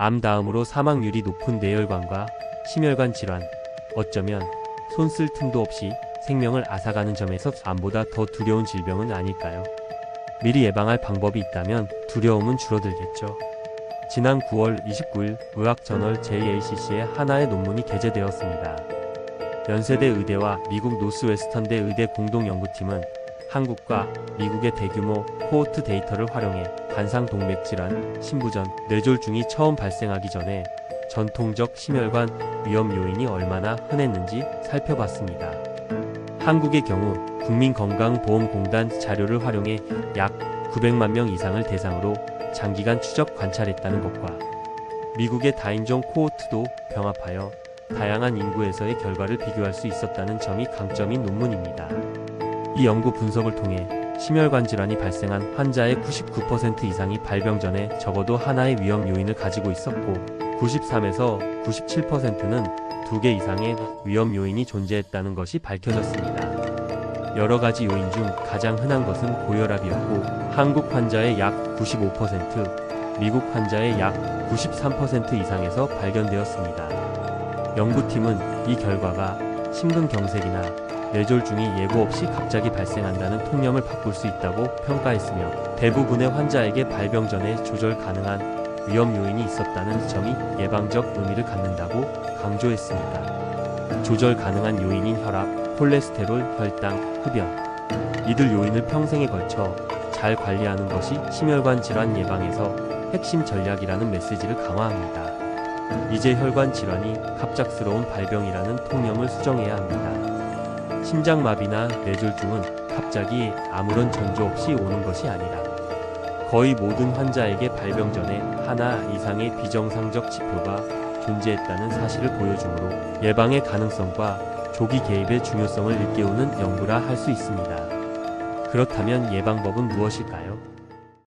암 다음으로 사망률이 높은 뇌혈관과 심혈관 질환, 어쩌면 손 쓸 틈도 없이 생명을 앗아가는 점에서 암보다 더 두려운 질병은 아닐까요? 미리 예방할 방법이 있다면 두려움은 줄어들겠죠. 지난 9월 29일 의학저널 JACC의 하나의 논문이 게재되었습니다. 연세대 의대와 미국 노스웨스턴대 의대 공동 연구팀은 한국과 미국의 대규모 코호트 데이터를 활용해 관상동맥 질환, 신부전, 뇌졸중이 처음 발생하기 전에 전통적 심혈관 위험 요인이 얼마나 흔했는지 살펴봤습니다. 한국의 경우 국민건강보험공단 자료를 활용해 약 900만 명 이상을 대상으로 장기간 추적 관찰했다는 것과 미국의 다인종 코호트도 병합하여 다양한 인구에서의 결과를 비교할 수 있었다는 점이 강점인 논문입니다. 이 연구 분석을 통해 심혈관 질환이 발생한 환자의 99% 이상이 발병 전에 적어도 하나의 위험 요인을 가지고 있었고 93에서 97%는 두 개 이상의 위험 요인이 존재했다는 것이 밝혀졌습니다. 여러 가지 요인 중 가장 흔한 것은 고혈압이었고 한국 환자의 약 95%, 미국 환자의 약 93% 이상에서 발견되었습니다. 연구팀은 이 결과가 심근경색이나 뇌졸중이 예고 없이 갑자기 발생한다는 통념을 바꿀 수 있다고 평가했으며 대부분의 환자에게 발병 전에 조절 가능한 위험 요인이 있었다는 점이 예방적 의미를 갖는다고 강조했습니다. 조절 가능한 요인인 혈압, 콜레스테롤, 혈당, 흡연. 이들 요인을 평생에 걸쳐 잘 관리하는 것이 심혈관 질환 예방에서 핵심 전략이라는 메시지를 강화합니다. 이제 혈관 질환이 갑작스러운 발병이라는 통념을 수정해야 합니다. 심장마비나 뇌졸중은 갑자기 아무런 전조 없이 오는 것이 아니라 거의 모든 환자에게 발병 전에 하나 이상의 비정상적 지표가 존재했다는 사실을 보여주므로 예방의 가능성과 조기 개입의 중요성을 일깨우는 연구라 할 수 있습니다. 그렇다면 예방법은 무엇일까요?